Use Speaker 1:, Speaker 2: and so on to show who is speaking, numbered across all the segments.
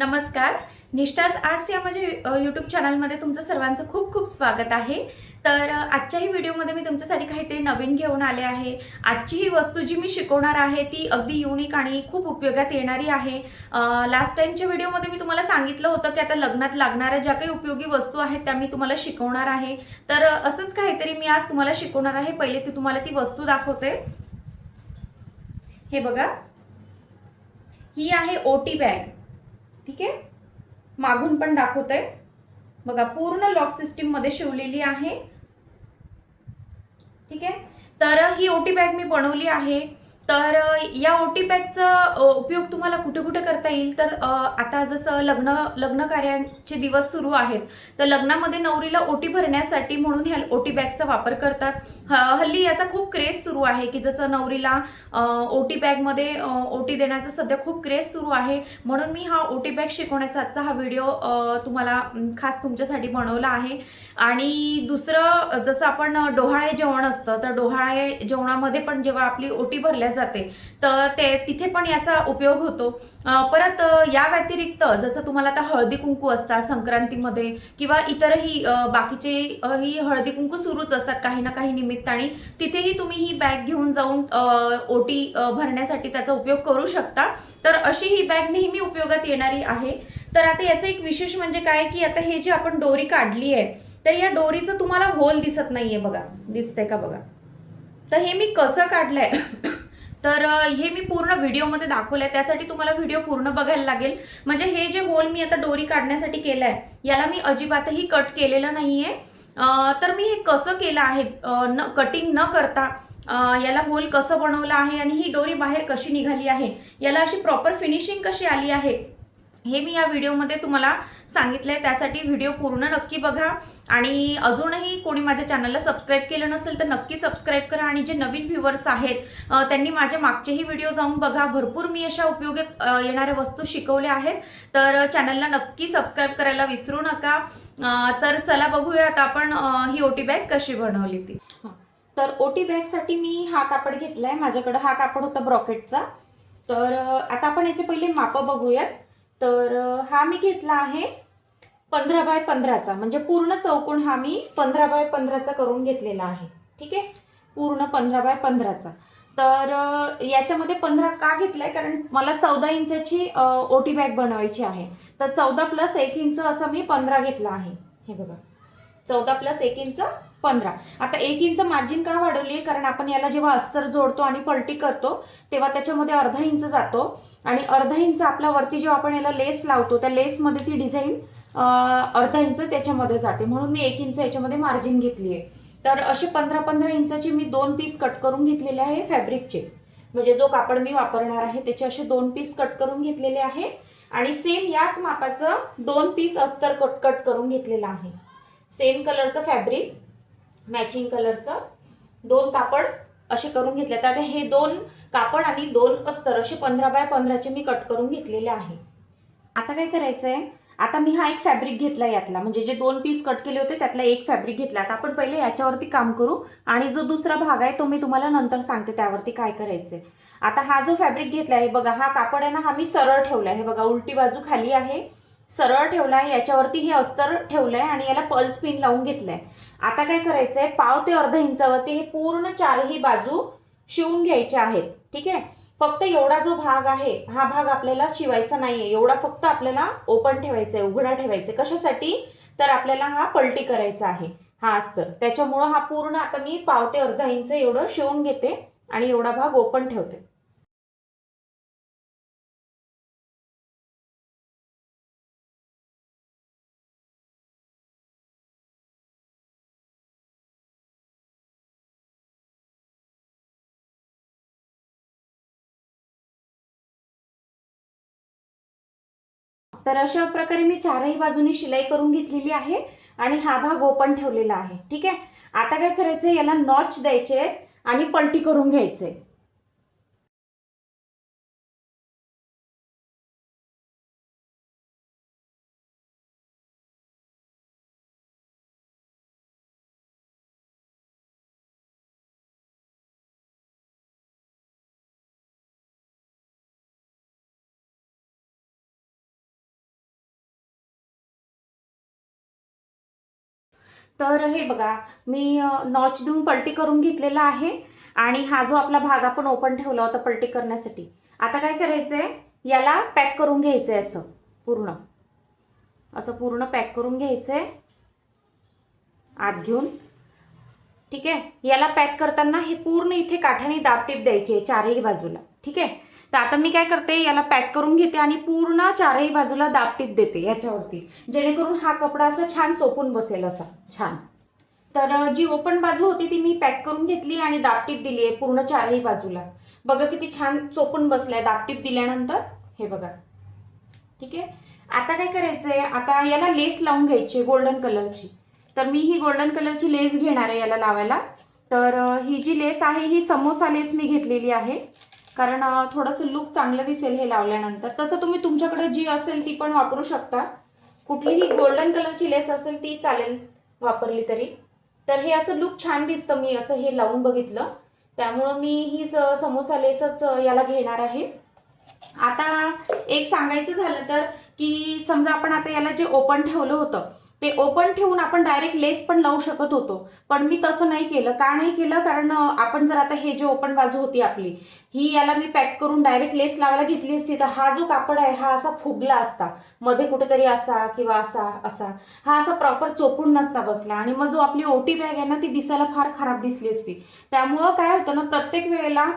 Speaker 1: नमस्कार. निष्ठाज आर्ट्स या माझ्या यूट्यूब चॅनलमध्ये तुमचं सर्वांचं खूप खूप स्वागत आहे. तर आजच्याही व्हिडिओमध्ये मी तुमच्यासाठी काहीतरी नवीन घेऊन आले आहे. आजची ही वस्तू जी मी शिकवणार आहे ती अगदी युनिक आणि खूप उपयोगात येणारी आहे. लास्ट टाईमच्या व्हिडिओमध्ये मी तुम्हाला सांगितलं होतं की आता लग्नात लागणाऱ्या ज्या काही उपयोगी वस्तू आहेत त्या मी तुम्हाला शिकवणार आहे. तर असंच काहीतरी मी आज तुम्हाला शिकवणार आहे. पहिले ती तुम्हाला ती वस्तू दाखवते. हे बघा. ही आहे ओटी बॅग. ठीक आहे? मागून पण दाखवते बघा पूर्ण लॉक सिस्टीममध्ये शिवलेली आहे. ठीक आहे? तर ही ओटी बॅग मी बनवली आहे. तर या ओटी बॅगचा उपयोग तुम्हाला कुठे कुठे करता येईल? तर आता जसं लग्न लग्न कार्यांचे दिवस सुरू आहेत तर लग्नामध्ये नवरीला ओटी भरण्यासाठी म्हणून ह्या ओटी बॅगचा वापर करतात. ह- हल्ली याचा खूप क्रेज सुरू आहे की जसं नवरीला ओटी बॅगमध्ये ओटी देण्याचा सध्या खूप क्रेज सुरू आहे. म्हणून मी हा ओटी बॅग शिकवण्याचा आजचा हा व्हिडिओ तुम्हाला खास तुमच्यासाठी बनवला आहे. आणि दुसरं जसं आपण डोहाळे जेवण असतं तर डोहाळे जेवणामध्ये पण जेव्हा आपली ओटी भरल्या जाते. तर ते तिथे पण याचा उपयोग होतो. परत या व्यतिरिक्त जसं तुम्हाला आता हळदी कुंकू असतात संक्रांतीमध्ये किंवा इतरही बाकीचे ही हळदी कुंकू सुरूच असतात काही ना काही निमित्ताने तिथेही तुम्ही ही बॅग घेऊन जाऊन ओटी भरण्यासाठी त्याचा उपयोग करू शकता. तर अशी ही बॅग नेहमी उपयोगात येणारी आहे. तर आता याचं एक विशेष म्हणजे काय की आता हे जे आपण डोरी काढली आहे तर या डोरीचं तुम्हाला होल दिसत नाहीये बघा. दिसतंय का बघा? तर हे मी कसं काढलंय? तर हे मी पूर्ण व्हिडिओमध्ये दाखवलं आहे त्यासाठी तुम्हाला व्हिडिओ पूर्ण बघायला लागेल. म्हणजे हे जे होल मी आता डोरी काढण्यासाठी केलं आहे याला मी अजिबातही कट केलेलं नाही आहे तर मी हे कसं केलं आहे? न कटिंग न करता याला होल कसं बनवलं आहे आणि ही डोरी बाहेर कशी निघाली आहे? याला अशी प्रॉपर फिनिशिंग कशी आली आहे? हे मी या व्हिडिओमध्ये तुम्हाला सांगितलं आहे त्यासाठी व्हिडिओ पूर्ण नक्की बघा. आणि अजूनही कोणी माझ्या चॅनलला सबस्क्राईब केलं नसेल तर नक्की सबस्क्राईब करा. आणि जे नवीन व्ह्युअर्स आहेत त्यांनी माझे मागचेही व्हिडिओ जाऊन बघा. भरपूर मी अशा उपयोगी येणाऱ्या वस्तू शिकवल्या आहेत. तर चॅनलला नक्की सबस्क्राईब करायला विसरू नका. तर चला बघूयात आपण ही ओटी बॅग कशी बनवली ती. तर ओटी बॅगसाठी मी हा कापड घेतला आहे माझ्याकडं हा कापड होता ब्रॉकेटचा. तर आता आपण याचे पहिले मापं बघूयात. तर हा मी घेतला आहे पंधरा बाय पंधराचा. म्हणजे पूर्ण चौकोन हा मी पंधरा बाय पंधराचा करून घेतलेला आहे. ठीक आहे? पूर्ण पंधरा बाय पंधराचा. तर याच्यामध्ये पंधरा का घेतलाय? कारण मला चौदा इंचाची ओटी बॅग बनवायची आहे. तर चौदा प्लस एक इंच असं मी पंधरा घेतला आहे. हे बघा. चौदा प्लस एक इंच पंधरा. आता एक इंच मार्जिन का वाढवली? आहे कारण आपण याला जेव्हा अस्तर जोडतो आणि पलटी करतो तेव्हा त्याच्यामध्ये अर्धा इंच जातो. आणि अर्धा इंच आपल्या वरती जेव्हा आपण याला लेस लावतो त्या लेसमध्ये ती डिझाईन अर्धा इंच त्याच्यामध्ये जाते. म्हणून मी एक इंच याच्यामध्ये मार्जिन घेतली आहे तर असे पंधरा पंधरा इंचाचे मी दोन पीस कट करून घेतलेले आहे फॅब्रिकचे म्हणजे जो कापड मी वापरणार आहे त्याचे असे दोन पीस कट करून घेतलेले आहे. आणि सेम याच मापाचं दोन पीस अस्तर कट कट करून घेतलेलं आहे. सेम कलरचं फॅब्रिक मॅचिंग कलरचं दोन कापड असे करून घेतले. तर आता हे दोन कापड आणि दोन अस्तर असे पंधरा बाय पंधराचे मी कट करून घेतलेले आहे. आता काय करायचं आहे आता मी हा एक फॅब्रिक घेतला यातला. म्हणजे जे दोन पीस कट केले होते त्यातला एक फॅब्रिक घेतला. आता आपण पहिले याच्यावरती काम करू आणि जो दुसरा भाग आहे तो मी तुम्हाला नंतर सांगते त्यावरती काय करायचं आता हा जो फॅब्रिक घेतला आहे बघा हा कापड आहे ना हा मी सरळ ठेवला आहे बघा उलटी बाजू खाली आहे. सरळ ठेवला आहे याच्यावरती हे अस्तर ठेवलंय आणि याला पल्स पिन लावून घेतलंय. आता काय करायचंय? पाव ते अर्धा इंचावरती हे पूर्ण चारही बाजू शिवून घ्यायच्या आहेत. ठीक आहे? फक्त एवढा जो भाग आहे हा भाग आपल्याला शिवायचा नाहीये. एवढा फक्त आपल्याला ओपन ठेवायचा आहे उघडा ठेवायचा आहे कशासाठी? तर आपल्याला हा पलटी करायचा आहे हा अस्तर. त्याच्यामुळं हा पूर्ण आता मी पाव ते अर्धा इंच एवढं शिवून घेते आणि एवढा भाग ओपन ठेवते. तर अशा प्रकारे मी चारही बाजूनी शिलाई करून घेतलेली आहे आणि हा भाग ओपन ठेवलेला आहे. ठीक आहे? आता काय करायचंय? याला नॉच द्यायचे आणि पलटी करून घ्यायचे तर हे बघा मी नॉच देऊन पलटी करून घेतलेला आहे आणि हा जो आपला भाग आपण ओपन ठेवला होता पलटी करण्यासाठी आता काय करायचं आहे याला पॅक करून घ्यायचं आहे असं पूर्ण. असं पूर्ण पॅक करून घ्यायचं आहे आत घेऊन. ठीक आहे? याला पॅक करताना हे पूर्ण इथे काठ्याने दाबटीप द्यायची आहे चारही बाजूला. ठीक आहे? तर आता मी काय करते याला पॅक करून घेते आणि पूर्ण चारही बाजूला दाबटीप देते याच्यावरती. जेणेकरून हा कपडा असा छान चोपून बसेल असा. छान. तर जी ओपन बाजू होती ती मी पॅक करून घेतली आणि दाबटीप दिली आहे पूर्ण चारही बाजूला. बघा किती छान चोपून बसलाय दाबटीप दिल्यानंतर. हे बघा. ठीक आहे? आता काय करायचंय आता याला लेस लावून घ्यायची गोल्डन कलरची तर मी ही गोल्डन कलरची लेस घेणार आहे याला लावायला. तर ही जी लेस आहे ही समोसा लेस मी घेतलेली आहे. कारण थोडंसं लुक चांगलं दिसेल हे लावल्यानंतर. तसं तुम्ही तुमच्याकडे जी असेल ती पण वापरू शकता. कुठलीही गोल्डन कलरची लेस असेल ती चालेल वापरली तरी. तर हे असं लुक छान दिसतं मी असं हे लावून बघितलं. त्यामुळं मी हीच समोसा लेसच याला घेणार आहे. आता एक सांगायचं झालं तर की समजा आपण आता याला जे ओपन ठेवलं होतं ते ओपन ठेवून आपण डायरेक्ट लेस पण लावू शकत होतो. पण मी तसं नाही केलं. का नाही केलं? कारण आपण जर आता हे जे ओपन बाजू होती आपली ही याला मी पॅक करून डायरेक्ट लेस लावायला घेतली असती तर हा जो कापड आहे हा असा फुगला असता. मध्ये कुठेतरी असा किंवा असा असा. हा असा प्रॉपर चोपून नसता बसला. आणि मग जो आपली ओटी बॅग आहे ना ती दिसायला फार खराब दिसली असती. त्यामुळं काय होतं ना प्रत्येक वेळेला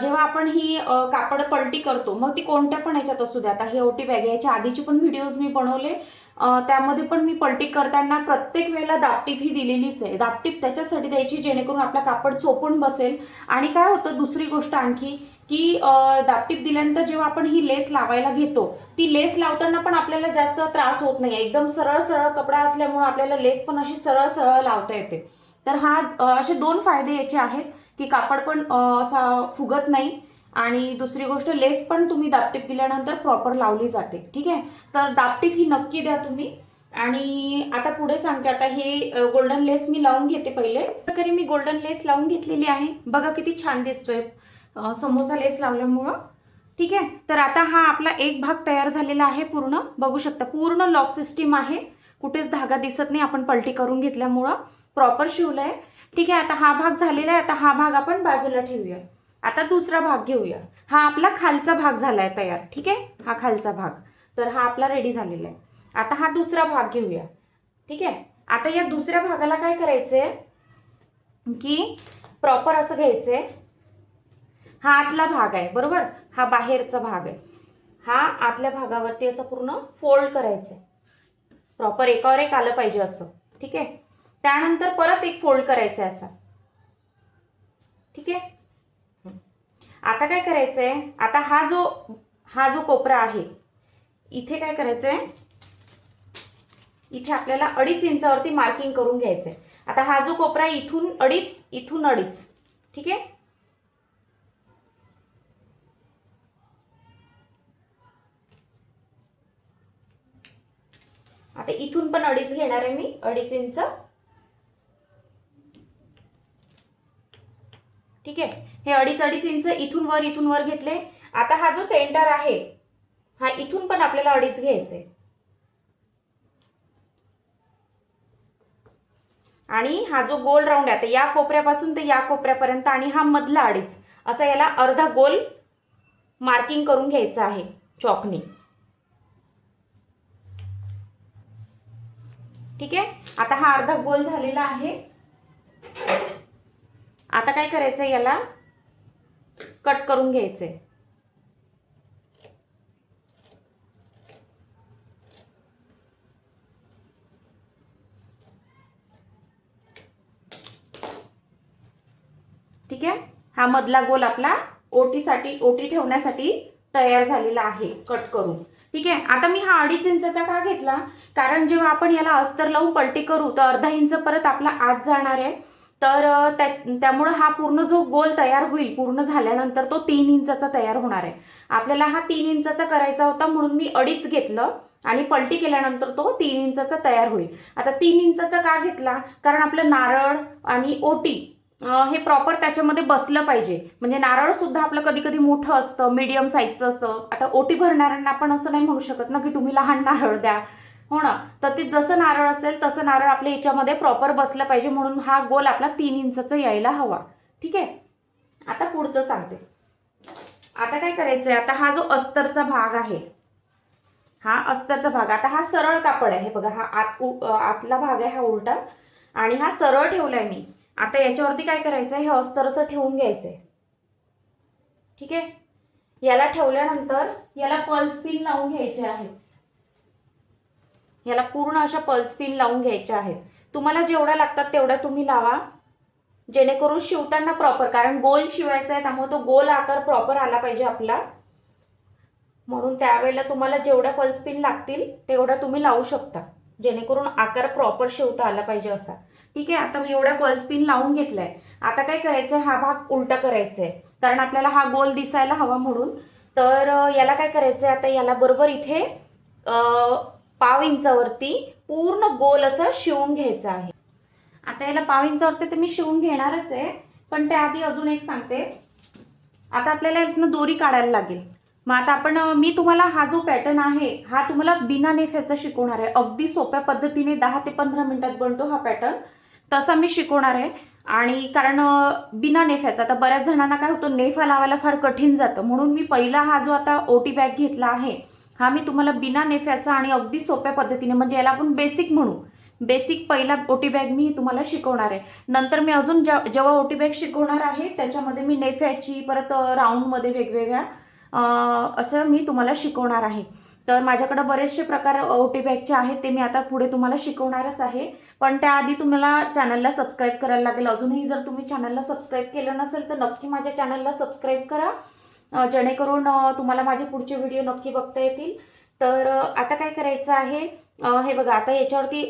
Speaker 1: जेव्हा आपण ही कापड पलटी करतो मग ती कोणत्या पण याच्यात असू द्या. आता ही ओटी बॅग आहे याच्या आधीचे पण व्हिडिओज मी बनवले. त्यामध्ये पण मी पलटी करताना प्रत्येक वेळेला दापटीप ही दिलेलीच आहे. दापटीप त्याच्यासाठी द्यायची जेणेकरून आपला कापड चोपून बसेल. आणि काय होतं दुसरी गोष्ट आणखी की दापटीप दिल्यानंतर जेव्हा आपण ही लेस लावायला घेतो ती लेस लावताना पण आपल्याला जास्त त्रास होत नाही. एकदम सरळ सरळ कपडा असल्यामुळे आपल्याला लेस पण अशी सरळ सरळ लावता येते. तर हा असे दोन फायदे याचे आहेत की कापड पण असा फुगत नाही. आणि दुसरी गोष्ट लेस पण तुम्ही दापटीप दिल्यानंतर प्रॉपर लावली जाते. ठीक आहे? तर दापटीप ही नक्की द्या तुम्ही. आणि आता पुढे सांगते आता हे गोल्डन लेस मी लावून घेते पहिले. प्रकारे मी गोल्डन लेस लावून घेतलेली आहे. बघा किती छान दिसतोय. समोसा लेस लावल्यामुळं. ठीक आहे? तर आता हा आपला एक भाग तयार झालेला आहे पूर्ण. बघू शकता पूर्ण लॉक सिस्टीम आहे. कुठेच धागा दिसत नाही आपण पलटी करून घेतल्यामुळं. प्रॉपर शिवलंय. ठीक आहे? आता हा भाग झालेला आहे. आता हा भाग आपण बाजूला ठेवूया. आता दुसरा भाग घेऊया. हा आपला खालचा भाग झाला आहे तयार ठीक आहे? हा खालचा भाग. तर हा आपला रेडी झालेला आहे. आता हा दुसरा भाग घेऊया. ठीक आहे? आता या दुसऱ्या भागाला काय करायचंय? की प्रॉपर असं घ्यायचंय. हा आतला भाग आहे बरोबर? हा बाहेरचा भाग आहे. हा आतल्या भागावरती असं पूर्ण फोल्ड करायचं आहे प्रॉपर एकावर एक आलं पाहिजे असं ठीक आहे? त्यानंतर परत एक फोल्ड करायचं आहे असं. ठीक आहे? आता काय करायचं आहे आता हा जो हा जो कोपरा आहे इथे काय करायचं आहे इथे आपल्याला अडीच इंचावरती मार्किंग करून घ्यायचं आहे आता हा जो कोपरा इथून अडीच इथून अडीच. ठीक आहे? आता इथून पण अडीच घेणार आहे मी. अडीच इंच ठीक आहे? हे अडीच अडीच इंच इथून वर इथून वर घेतले. आता हा जो सेंटर आहे हा इथून पण आपल्याला अडीच घ्यायचे. आणि हा जो गोल राऊंड आहे आता या कोपऱ्यापासून ते या कोपऱ्यापर्यंत आणि हा मधला अडीच असा याला अर्धा गोल मार्किंग करून घ्यायचा आहे चॉकनी ठीक आहे? आता हा अर्धा गोल झालेला आहे. आता काय करायचं याला? कट करून घ्यायचंय. ठीक आहे? हा मधला गोल आपला ओटीसाठी ओटी ठेवण्यासाठी तयार झालेला आहे कट करून. ठीक आहे? आता मी हा अडीच इंचाचा का घेतला? कारण जेव्हा आपण याला अस्तर लावून पलटी करू तर अर्धा इंच परत आपला आत जाणार आहे. तर त्या त्यामुळं हा पूर्ण जो गोल तयार होईल पूर्ण झाल्यानंतर तो तीन इंचाचा तयार होणार आहे. आपल्याला हा तीन इंचाचा करायचा होता म्हणून मी अडीच घेतलं आणि पलटी केल्यानंतर तो तीन इंचाचा तयार होईल. आता तीन इंचाचा का घेतला? कारण आपलं नारळ आणि ओटी हे प्रॉपर त्याच्यामध्ये बसलं पाहिजे. म्हणजे नारळ सुद्धा आपलं कधी कधी मोठं असतं मीडियम साईजचं असतं. आता ओटी भरणाऱ्यांना आपण असं नाही म्हणू शकत ना की तुम्ही लहान नारळ द्या. हो ना? तर ते जसं नारळ असेल तसं नारळ आपल्या याच्यामध्ये प्रॉपर बसलं पाहिजे म्हणून हा गोल आपला तीन इंचाचा यायला हवा. ठीक आहे? आता पुढचं सांगते. आता काय करायचंय? आता हा जो अस्तरचा भाग आहे हा अस्तरचा भाग आता हा सरळ कापड आहे. बघा हा आत उ- आतला भाग आहे हा उलटा. आणि हा सरळ ठेवलाय मी. आता याच्यावरती काय करायचंय? हे अस्तर असं ठेवून घ्यायचंय. ठीक आहे? याला ठेवल्यानंतर याला पल्स पिन लावून घ्यायचे आहेत. याला पूर्ण अशा पल्स पिन लावून घ्यायच्या आहेत. तुम्हाला जेवढ्या लागतात तेवढ्या तुम्ही लावा. जेणेकरून शिवताना प्रॉपर कारण गोल शिवायचा आहे त्यामुळे तो गोल आकार प्रॉपर आला पाहिजे आपला. म्हणून त्यावेळेला तुम्हाला जेवढ्या पल्स पिन लागतील तेवढ्या तुम्ही लावू शकता. जेणेकरून आकार प्रॉपर शिवता आला पाहिजे असा. ठीक आहे आता मी एवढ्या पल्स पिन लावून घेतलाय. आता काय करायचंय? हा भाग उलटा करायचा आहे कारण आपल्याला हा गोल दिसायला हवा म्हणून. तर याला काय करायचंय? आता याला बरोबर इथे पाव इंचावरती पूर्ण गोल असं शिवून घ्यायचं आहे. आता याला पाव इंचावरती तर मी शिवून घेणारच आहे पण त्याआधी अजून एक सांगते. आता आपल्याला इथनं दोरी काढायला लागेल. मग आता आपण मी तुम्हाला हा जो पॅटर्न आहे हा तुम्हाला बिना नेफ्याचा शिकवणार आहे. अगदी सोप्या पद्धतीने दहा ते पंधरा मिनटात बनतो हा पॅटर्न तसा मी शिकवणार आहे. आणि कारण बिना नेफ्याचा आता बऱ्याच जणांना काय होतं नेफा लावायला फार कठीण जातं. म्हणून मी पहिला हा जो आता ओटी बॅग घेतला आहे हा मी तुम्हाला बिना नेफ्याचा आणि अगदी सोप्या पद्धतीने म्हणजे याला आपण बेसिक म्हणू. बेसिक पहिला ओटी बॅग मी तुम्हाला शिकवणार आहे. नंतर मी अजून ज्या जेव्हा ओटी बॅग शिकवणार आहे त्याच्यामध्ये मी नेफ्याची परत राऊंडमध्ये वेगवेगळ्या असं मी तुम्हाला शिकवणार आहे. तर माझ्याकडे बरेचसे प्रकार ओटी बॅगचे आहेत ते मी आता पुढे तुम्हाला शिकवणारच आहे. पण त्याआधी तुम्हाला चॅनलला सबस्क्राईब करायला लागेल. अजूनही जर तुम्ही चॅनलला सबस्क्राईब केलं नसेल तर नक्की माझ्या चॅनलला सबस्क्राईब करा. जेणेकरून तुम्हाला माझे पुढचे व्हिडिओ नक्की बघता येतील. तर आता काय करायचं आहे हे बघा आता याच्यावरती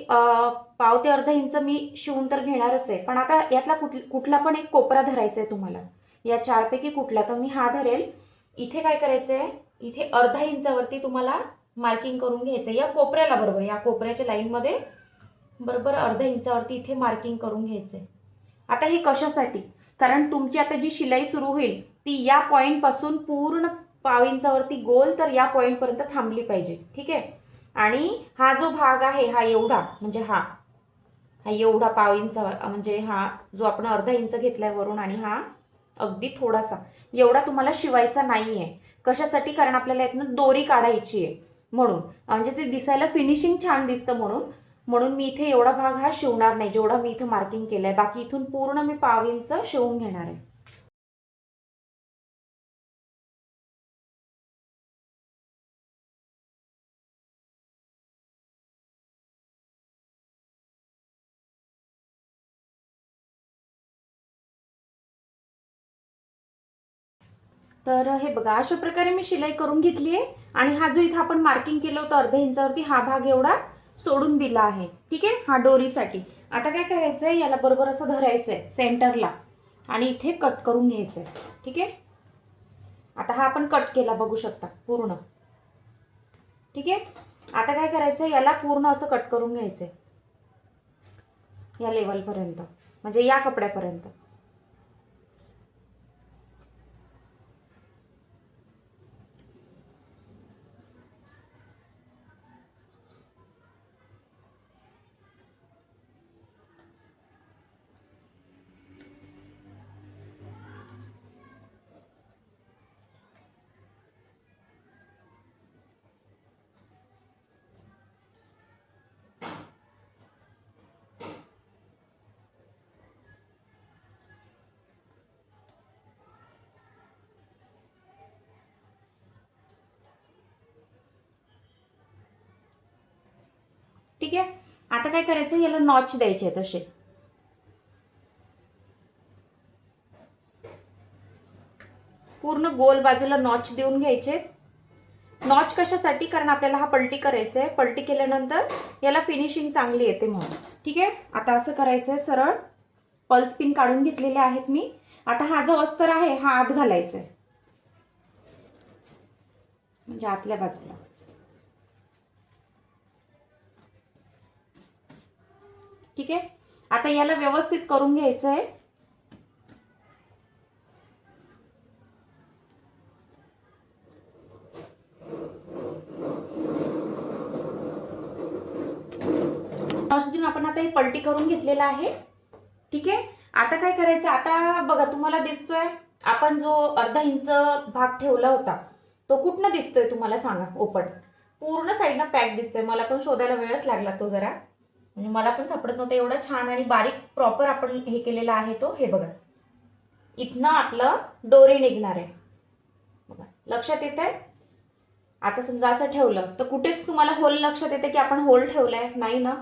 Speaker 1: पाव ते अर्धा इंच मी शिवून तर घेणारच आहे पण आता यातला कुठ कुठला पण एक कोपरा धरायचा आहे तुम्हाला. या चारपैकी कुठला? तर मी हा धरेल. इथे काय करायचं आहे इथे अर्धा इंचावरती तुम्हाला मार्किंग करून घ्यायचं आहे या कोपऱ्याला बरोबर या कोपऱ्याच्या लाईनमध्ये बरोबर अर्धा इंचावरती इथे मार्किंग करून घ्यायचं आहे आता हे कशासाठी? कारण तुमची आता जी शिलाई सुरू होईल ती या पॉईंटपासून पूर्ण पाव इंचावरती गोल तर या पॉईंटपर्यंत थांबली पाहिजे. ठीक आहे? आणि हा जो भाग आहे हा एवढा म्हणजे हा हा एवढा पाव इंचावर म्हणजे हा जो आपण अर्धा इंच घेतलाय वरून आणि हा अगदी थोडासा एवढा तुम्हाला शिवायचा नाही आहे कशासाठी? कारण आपल्याला यातनं दोरी काढायची आहे म्हणून म्हणजे ते दिसायला फिनिशिंग छान दिसतं म्हणून म्हणून मी इथे एवढा भाग हा शिवणार नाही जेवढा मी इथे मार्किंग केलंय. बाकी इथून पूर्ण मी पाव इंच शिवून घेणार आहे. तर हे बघा अशा प्रकारे मी शिलाई करून घेतली आहे आणि हा जो इथं आपण मार्किंग केलं होतं अर्ध्या इंचावरती हा भाग एवढा सोडून दिला आहे. ठीक आहे? हा डोरीसाठी. आता काय करायचं आहे याला बरोबर असं धरायचं आहे सेंटरला. आणि इथे कट करून घ्यायचं आहे ठीक आहे? आता हा आपण कट केला बघू शकता पूर्ण. ठीक आहे? आता काय करायचं आहे याला पूर्ण असं कट करून घ्यायचं आहे या लेवलपर्यंत म्हणजे या कपड्यापर्यंत. ठीक आहे? आता काय करायचं? याला नॉच द्यायचे आहेत असे. पूर्ण गोल बाजूला नॉच देऊन घ्यायचे. नॉच कशासाठी? कारण आपल्याला हा पलटी करायचा आहे पलटी केल्यानंतर याला फिनिशिंग चांगली येते म्हणून. ठीक आहे? आता असं करायचं आहे सरळ. पल्स पिन काढून घेतलेले आहेत मी. आता हा जो अस्तर आहे हा आत घालायचा आहे म्हणजे आतल्या बाजूला. ठीक आहे? आता याला व्यवस्थित करून घ्यायचं आहे आपण आता हे पलटी करून घेतलेला आहे. ठीक आहे? आता काय करायचं? आता बघा तुम्हाला दिसतोय आपण जो अर्धा इंच भाग ठेवला होता तो कुठनं दिसतोय तुम्हाला सांगा? ओपन. पूर्ण साईडनं पॅक दिसतोय. मला पण शोधायला वेळच लागला तो जरा. म्हणजे मला पण सापडत नव्हतं एवढा छान आणि बारीक प्रॉपर आपण हे केलेला आहे तो. हे बघा. इथनं आपलं दोरी निघणार आहे. बघा. लक्षात येत आहे आता समजा असं ठेवलं तर कुठेच तुम्हाला होल लक्षात येते की आपण होल ठेवलाय? नाही ना?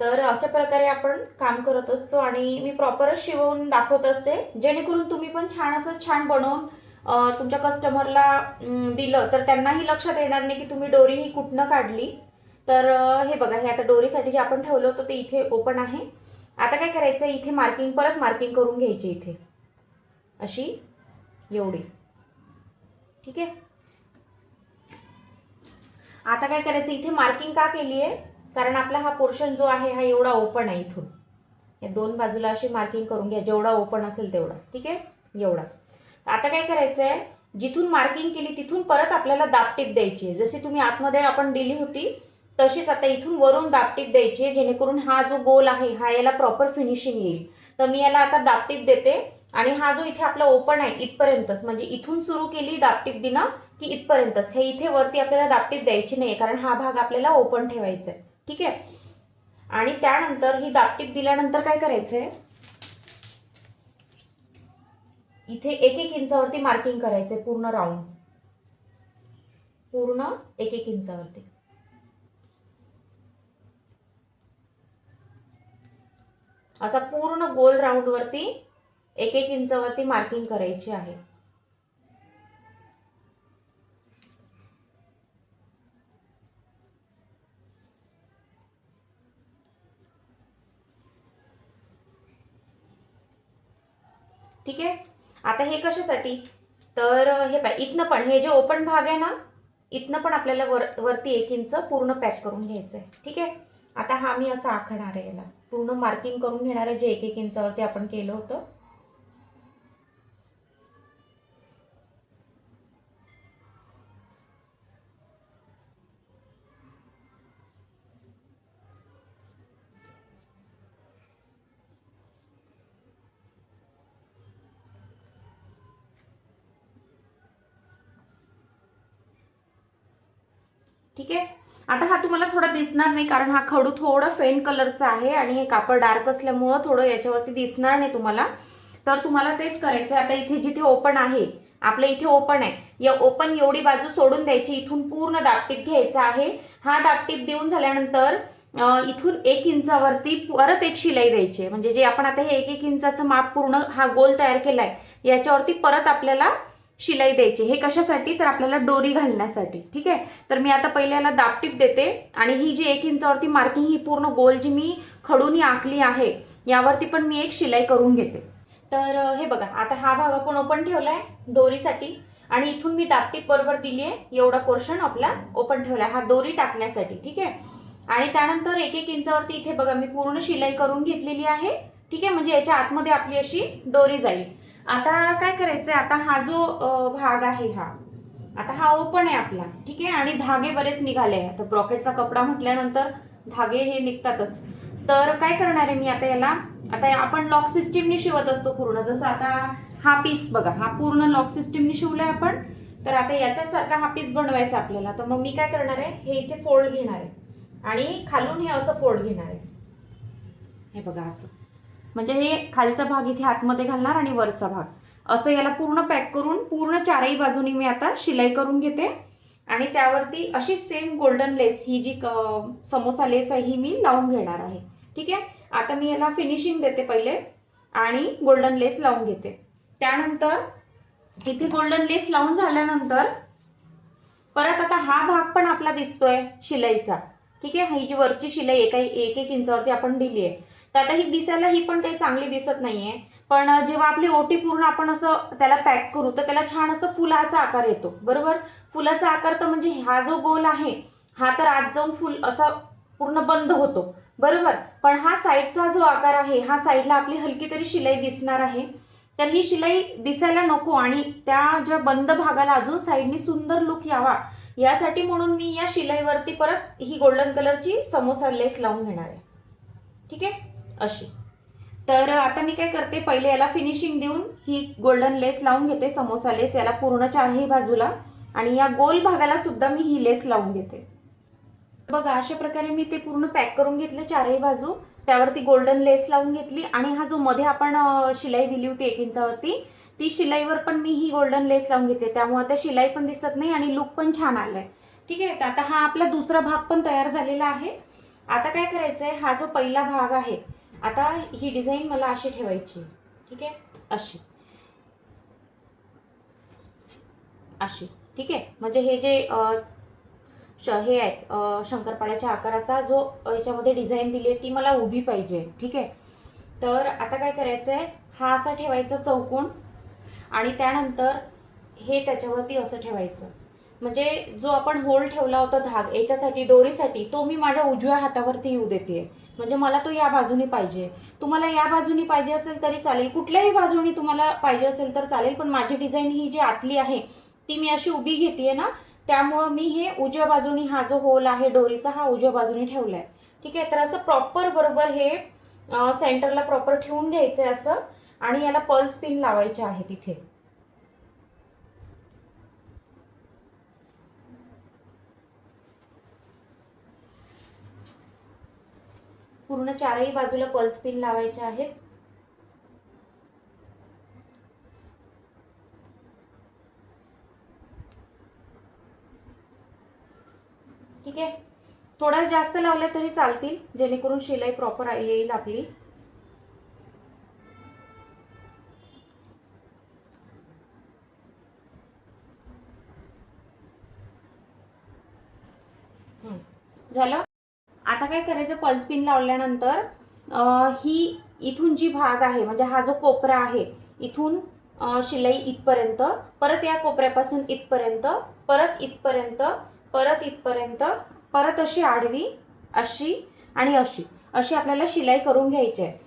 Speaker 1: तर अशा प्रकारे आपण काम करत असतो आणि मी प्रॉपरच शिवून दाखवत असते. जेणेकरून तुम्ही पण छान असं छान बनवून तुमच्या कस्टमरला दिलं तर त्यांनाही लक्षात येणार नाही की तुम्ही डोरी ही कुठनं काढली. तर हे बघा हे आता डोरीसाठी जे आपण ठेवलं होतं ते इथे ओपन आहे. आता काय करायचं इथे मार्किंग परत मार्किंग करून घ्यायची इथे. अशी एवढी. ठीक आहे? आता काय करायचं? इथे मार्किंग का केली आहे? कारण आपला हा पोर्शन जो आहे हा एवढा ओपन आहे इथून. या दोन बाजूला अशी मार्किंग करून घ्या. जेवढा ओपन असेल तेवढा. ठीक आहे? एवढा. आता काय करायचं आहे जिथून मार्किंग केली तिथून परत आपल्याला दापटीप द्यायची आहे. जशी तुम्ही आतमध्ये आपण दिली होती तशीच आता इथून वरून दाबटीप द्यायची जेणेकरून हा जो गोल आहे हा याला प्रॉपर फिनिशिंग येईल. तर मी याला आता दापटीप देते आणि हा जो इथे आपला ओपन आहे इथपर्यंतच म्हणजे इथून सुरू केली दापटीप दिना की इथपर्यंतच. हे इथे वरती आपल्याला दापटीप द्यायची नाही कारण हा भाग आपल्याला ओपन ठेवायचा आहे. ठीक आहे? आणि त्यानंतर ही दापटीप दिल्यानंतर काय करायचंय? इथे एक एक इंचावरती मार्किंग करायचंय पूर्ण राऊंड पूर्ण एक एक इंचावरती. असा पूर्ण गोल राऊंड वरती एक एक इंचवरती मार्किंग करायची आहे. ठीक आहे? आता हे कशासाठी? तर हे पाय इथनं पण हे जे ओपन भाग आहे ना इथनं पण आपल्याला वर वरती एक इंच पूर्ण पॅक करून घ्यायचं आहे ठीक आहे? आता हा मी असा आखणार आहे याला. पूर्ण मार्किंग करून घेणार आहे जे एक एक इंचावरती आपण केलं होतं. ठीक आहे? आता हा तुम्हाला थोडा दिसणार नाही कारण हा खडू थोडं फेंट कलरचा आहे आणि हे कापड डार्क असल्यामुळं थोडं याच्यावरती दिसणार नाही तुम्हाला. तर तुम्हाला तेच करायचं आहे आता इथे जिथे ओपन आहे आपलं इथे ओपन आहे. या ओपन एवढी बाजू सोडून द्यायची. इथून पूर्ण दाबटीप घ्यायचा आहे. हा दाबटीप देऊन झाल्यानंतर इथून एक इंचावरती परत एक शिलाई द्यायची आहे. म्हणजे जे आपण आता हे एक एक इंचाचं माप पूर्ण हा गोल तयार केलाय याच्यावरती परत आपल्याला शिलाई द्यायची. हे कशासाठी? तर आपल्याला डोरी घालण्यासाठी. ठीक आहे? तर मी आता पहिले याला दाबटीप देते. आणि ही जी एक इंचावरती मार्किंग ही पूर्ण गोल जी मी खडून आखली आहे यावरती पण मी एक शिलाई करून घेते. तर हे बघा. आता हा भाग आपण ओपन ठेवलाय डोरीसाठी. आणि इथून मी दाबटीप बरोबर दिली आहे. एवढा पोर्शन आपला ओपन ठेवलाय. हा दोरी टाकण्यासाठी. ठीक आहे? आणि त्यानंतर एक एक इंचावरती इथे बघा मी पूर्ण शिलाई करून घेतलेली आहे. ठीक आहे? म्हणजे याच्या आतमध्ये आपली अशी दोरी जाईल. आता काय करायचंय? आता हा जो भाग आहे हा आता हा ओपन आहे आपला ठीक आहे? आणि धागे बरेच निघाले आता ब्रॉकेटचा कपडा म्हटल्यानंतर धागे हे निघतातच. तर काय करणार आहे मी आता याला? आता आपण लॉक सिस्टीमने शिवत असतो पूर्ण. जसं आता हा पीस बघा हा पूर्ण लॉक सिस्टीमने शिवलाय आपण. तर आता याच्यासारखा हा पीस बनवायचा आपल्याला. तर मग मी काय करणार आहे? हे इथे फोल्ड घेणार आहे. आणि खालून हे असं फोल्ड घेणार आहे. हे बघा असं. म्हणजे हे खालचा भाग इथे आतमध्ये घालणार आणि वरचा भाग. असं याला पूर्ण पॅक करून पूर्ण चारही बाजूनी मी आता शिलाई करून घेते. आणि त्यावरती अशी सेम गोल्डन लेस ही जी समोसा लेस आहे ही मी लावून घेणार आहे. ठीक आहे? आता मी याला फिनिशिंग देते पहिले आणि गोल्डन लेस लावून घेते. त्यानंतर इथे गोल्डन लेस लावून झाल्यानंतर परत आता हा भाग पण आपला दिसतोय शिलाईचा. ठीक आहे? ही जी वरची शिलाई एका एक एक इंचावरती आपण दिली आहे. तर आता ही दिसायला ही पण काही चांगली दिसत नाहीये. पण जेव्हा आपली ओटी पूर्ण आपण असं त्याला पॅक करू तर त्याला छान असं फुलाचा आकार येतो. बरोबर? फुलाचा आकार तर म्हणजे हा जो गोल आहे हा तर आत जाऊन फुल असा पूर्ण बंद होतो. बरोबर? पण हा साईडचा जो आकार आहे हा साईडला आपली हलकी तरी शिलाई दिसणार आहे. तर ही शिलाई दिसायला नको आणि त्या ज्या बंद भागाला अजून साईडनी सुंदर लुक यावा यासाठी म्हणून मी या शिलाईवरती परत ही गोल्डन कलरची समोसा लेस लावून घेणार आहे. ठीक आहे? अशी. तर आता मी काय करते पहिले याला फिनिशिंग देऊन ही गोल्डन लेस लावून घेते समोसा लेस याला पूर्ण चारही बाजूला. आणि या गोल भागाला सुद्धा मी ही लेस लावून घेते. बघा अशा प्रकारे मी ते पूर्ण पॅक करून घेतले चारही बाजू. त्यावरती गोल्डन लेस लावून घेतली. आणि हा जो मध्ये आपण शिलाई दिली होती एक इंचावरती ती शिलाईवर पण मी ही गोल्डन लेस लावून घेतली. त्यामुळे आता शिलाई पण दिसत नाही आणि लुक पण छान आलाय. ठीक आहे तर आता हा आपला दुसरा भाग पण तयार झालेला आहे. आता काय करायचं आहे हा जो पहिला भाग आहे आता ही डिझाईन मला अशी ठेवायची ठीक आहे? अशी. अशी. ठीक आहे? म्हणजे हे जे श हे आहेत शंकरपाळ्याच्या शंकरपाड्याच्या आकाराचा जो याच्यामध्ये डिझाईन दिली आहे ती मला उभी पाहिजे. ठीक आहे? तर आता काय करायचं आहे हा असा ठेवायचा चौकोन. आणि त्यानंतर हे त्याच्यावरती असं ठेवायचं. म्हणजे जो आपण होल ठेवला होता धाग याच्यासाठी डोरीसाठी तो मी माझ्या उजव्या हातावरती येऊ देते म्हणजे मला तो या बाजूनी पाहिजे. तुम्हाला या बाजूनी पाहिजे असेल तरी चालेल. कुठल्याही बाजूनी तुम्हाला पाहिजे असेल तर चालेल पण माझी डिझाईन ही जी आतली आहे ती मी अशी उभी घेते ना त्यामुळं मी हे उजव्या बाजूनी हा जो होल आहे डोरीचा हा उजव्या बाजूने आहे ठीक आहे? तर असं प्रॉपर बरोबर हे सेंटरला प्रॉपर ठेवून घ्यायचं आहे असं. आणि याला पल्स पिन लावायचे आहे तिथे. पूर्ण चारही बाजूला पल्स पिन लावायचे आहेत. ठीक आहे? थोडा जास्त लावल्या तरी चालतील जेणेकरून शिलाई प्रॉपर येईल आपली. झालं. आता काय करायचं पल्स पिन लावल्यानंतर ही इथून जी भाग आहे म्हणजे हा जो कोपरा आहे इथून शिलाई इथपर्यंत परत या कोपऱ्यापासून इथपर्यंत परत इथपर्यंत परत इथपर्यंत परत अशी आडवी अशी आणि अशी अशी आपल्याला शिलाई करून घ्यायची आहे.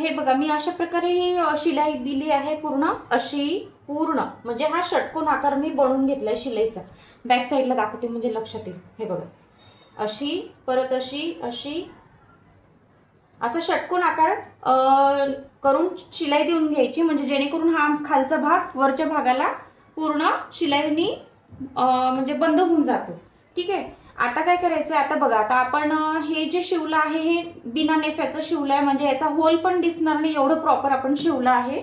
Speaker 1: हे बघा मी अशा प्रकारे ही शिलाई दिली आहे पूर्ण. अशी पूर्ण म्हणजे हा षटकोन आकार मी बनवून घेतलाय शिलाईचा. बॅक साईडला दाखवते म्हणजे लक्षात येईल. हे बघा. अशी परत अशी अशी. असा षटकोन आकार करून शिलाई देऊन घ्यायची म्हणजे जेणेकरून हा खालचा भाग वरच्या भागाला पूर्ण शिलाईनी म्हणजे बंद होऊन जातो. ठीक आहे? आता काय करायचं आता बघा आता आपण हे जे शिवलं आहे हे बिना नेफ्याचं शिवलं आहे म्हणजे याचा होल पण दिसणार नाही एवढं प्रॉपर आपण शिवलं आहे.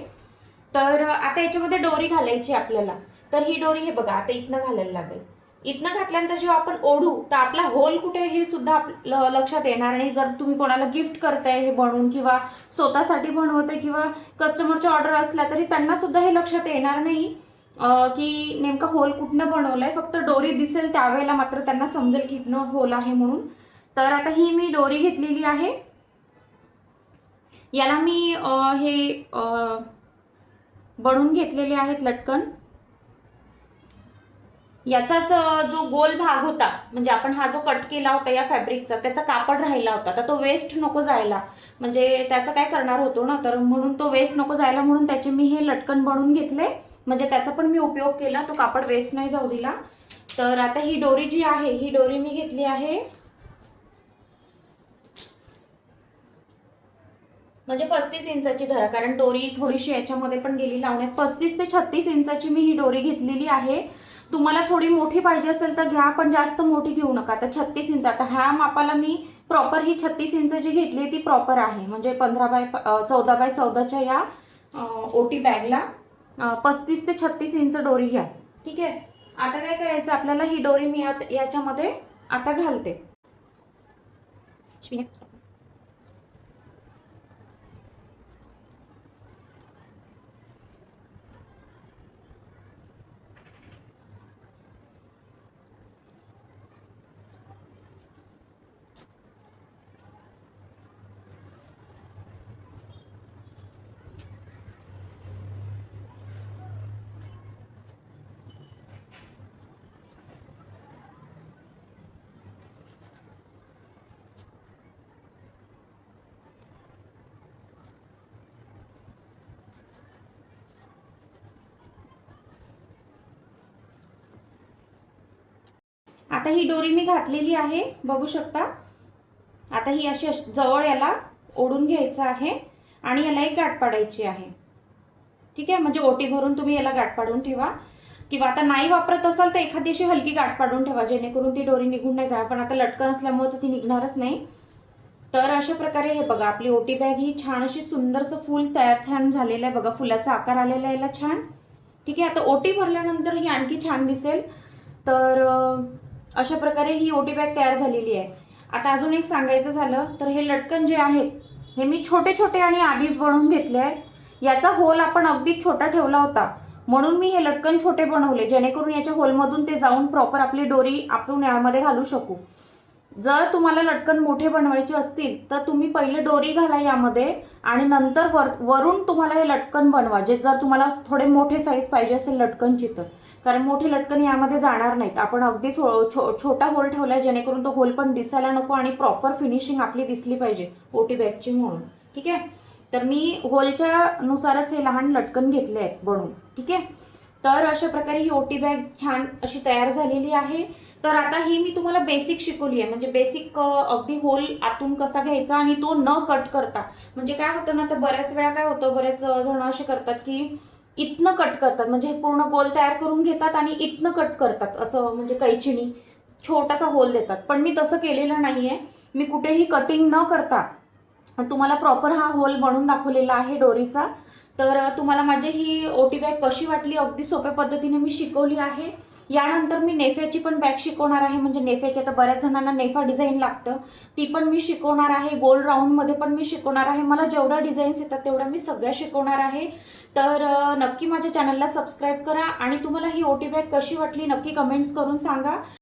Speaker 1: तर आता याच्यामध्ये डोरी घालायची आपल्याला. तर ही डोरी हे बघा आता इथनं घालायला लागेल. इथनं घातल्यानंतर जेव्हा आपण ओढू तर आपला होल कुठे हे सुद्धा आपलं लक्षात येणार नाही. जर तुम्ही कोणाला गिफ्ट करताय हे बनवून किंवा स्वतःसाठी बनवते किंवा कस्टमरच्या ऑर्डर असल्या तरी त्यांना सुद्धा हे लक्षात येणार नाही. की नेमका होल कुठनं बनवलाय? फक्त डोरी दिसेल त्यावेळेला मात्र त्यांना समजेल की इथनं होल आहे म्हणून. तर आता ही मी डोरी घेतलेली आहे. याला मी हे बनवून घेतलेले आहेत लटकन. याचाच जो गोल भाग होता म्हणजे आपण हा जो कट केला होता या फॅब्रिकचा त्याचा कापड राहिला होता तर तो वेस्ट नको जायला. म्हणजे त्याचं काय करणार होतो ना तर म्हणून तो वेस्ट नको जायला म्हणून त्याचे मी हे लटकन बनवून घेतले. म्हणजे त्याचा पण मी उपयोग केला तो कापड वेस्ट नाही जाऊ दिला. तर आता ही डोरी जी आहे ही डोरी मी घेतली आहे. म्हणजे पस्तीस इंचाची धरा कारण दोरी थोडीशी याच्यामध्ये पण गेली लावण्यात पस्तीस ते छत्तीस इंचाची मी ही डोरी घेतलेली आहे. तुम्हाला थोडी मोठी पाहिजे असेल तर घ्या पण जास्त मोठी घेऊ नका. आता छत्तीस इंच आता ह्या मापाला मी प्रॉपर ही छत्तीस इंच जी घेतली ती प्रॉपर आहे. म्हणजे पंधरा बाय चौदा बाय चौदाच्या या ओटी बॅगला पस्तीस ते छत्तीस इंच डोरी घ्या. ठीक आहे? आता काय करायचं? आपल्याला ही डोरी मी याच्यामध्ये आता घालते. आता ही डोरी मी घातलेली आहे बघू शकता. आता ही अशी अशी जवळ याला ओढून घ्यायचं आहे आणि याला एक गाठ पाडायची आहे. ठीक आहे? म्हणजे ओटी भरून तुम्ही याला गाठ पाडून ठेवा. किंवा आता नाही वापरत असाल तर एखादी अशी हलकी गाठ पाडून ठेवा जेणेकरून ती डोरी निघून नाही जाणार. पण आता लटकन असल्यामुळे तर ती निघणारच नाही. तर अशा प्रकारे हे बघा आपली ओटी बॅग ही छान अशी सुंदरसं फुल तयार छान झालेलं आहे. बघा फुलाचा आकार आलेला आहे याला छान. ठीक आहे? आता ओटी भरल्यानंतर ही आणखी छान दिसेल. तर अशा प्रकारे ही ओटी बॅग तयार झालेली आहे. आता अजून एक सांगायचं झालं तर हे लटकन जे आहेत हे मी छोटे छोटे आणि आधीच बनवून घेतले आहे याचा होल आपण अगदी छोटा ठेवला होता. म्हणून मी हे लटकन छोटे बनवले जेणेकरून याच्या होलमधून ते जाऊन प्रॉपर आपली डोरी आपण यामध्ये घालू शकू. जर तुम्हाला लटकन मोठे बनवायचे असतील तर तुम्ही पहिले डोरी घाला यामध्ये आणि नंतर वर वरून तुम्हाला हे लटकन बनवा जे जर तुम्हाला थोडे मोठे साईज पाहिजे असेल लटकनची तर. कारण मोठे लटकन यामध्ये जाणार नाहीत. आपण अगदी छो छो- छोटा होल ठेवला आहे जेणेकरून तो होल पण दिसायला नको आणि प्रॉपर फिनिशिंग आपली दिसली पाहिजे ओटी बॅगची म्हणून. ठीक आहे? तर मी होलच्या नुसारच हे लहान लटकन घेतले आहेत बनवून ठीक आहे? तर अशा प्रकारे ही ओटी बॅग छान अशी तयार झालेली आहे. तर आता ही मी तुम्हाला बेसिक शिकवली आहे. म्हणजे बेसिक अगदी होल आतून कसा घ्यायचा आणि तो न कट करता. म्हणजे काय होतं ना तर बऱ्याच वेळा काय होतं बरेच जण असे करतात की इथनं कट करतात. म्हणजे हे पूर्ण गोल तयार करून घेतात आणि इथनं कट करतात. असं म्हणजे कैचिणी छोटासा होल देतात. पण मी तसं केलेलं नाही आहे मी कुठेही कटिंग न करता तुम्हाला प्रॉपर हा होल बनवून दाखवलेला आहे डोरीचा. तर तुम्हाला माझी ही ओटी बॅग कशी वाटली अगदी सोप्या पद्धतीने मी शिकवली आहे. यानंतर मी नेफ्याची पण बॅग शिकवणार आहे. म्हणजे नेफ्याच्या तर बऱ्याच जणांना नेफा डिझाईन लागतं. ती पण मी शिकवणार आहे. गोल राऊंडमध्ये पण मी शिकवणार आहे. मला जेवढ्या डिझाईन्स येतात तेवढ्या मी सगळ्या शिकवणार आहे. तर नक्की माझ्या चॅनलला सबस्क्राईब करा आणि तुम्हाला ही ओटी बॅग कशी वाटली नक्की कमेंट्स करून सांगा.